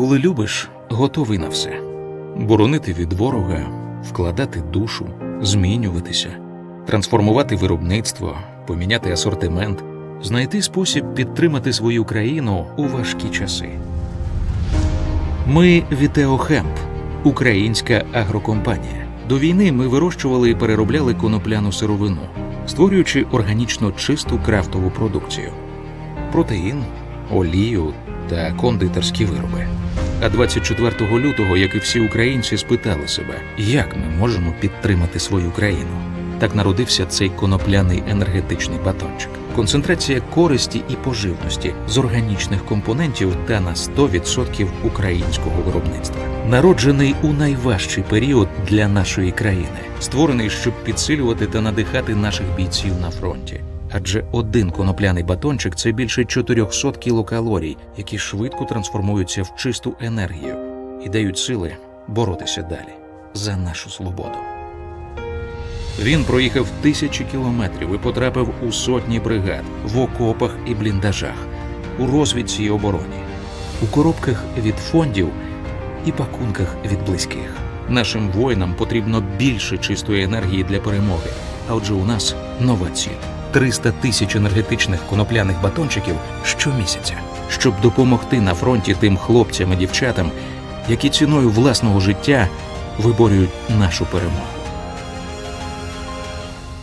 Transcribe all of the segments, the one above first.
Коли любиш, готовий на все боронити від ворога, вкладати душу, змінюватися, трансформувати виробництво, поміняти асортимент, знайти спосіб підтримати свою країну у важкі часи. Ми Вітеохемп, українська агрокомпанія. До війни ми вирощували і переробляли конопляну сировину, створюючи органічно чисту крафтову продукцію протеїн, олію та кондитерські вироби. А 24 лютого, як і всі українці, спитали себе, як ми можемо підтримати свою країну. Так народився цей конопляний енергетичний батончик. Концентрація користі і поживності з органічних компонентів та на 100% українського виробництва. Народжений у найважчий період для нашої країни, створений, щоб підсилювати та надихати наших бійців на фронті. Адже один конопляний батончик це більше 400 кілокалорій, які швидко трансформуються в чисту енергію і дають сили боротися далі за нашу свободу. Він проїхав тисячі кілометрів і потрапив у сотні бригад в окопах і бліндажах, у розвідці і обороні, у коробках від фондів і пакунках від близьких. Нашим воїнам потрібно більше чистої енергії для перемоги. А отже, у нас нова ціль 300 тисяч енергетичних конопляних батончиків щомісяця, щоб допомогти на фронті тим хлопцям і дівчатам, які ціною власного життя виборюють нашу перемогу.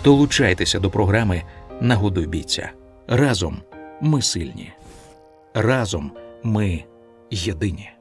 Долучайтеся до програми Нагодуй бійця. Разом ми сильні. Разом ми єдині.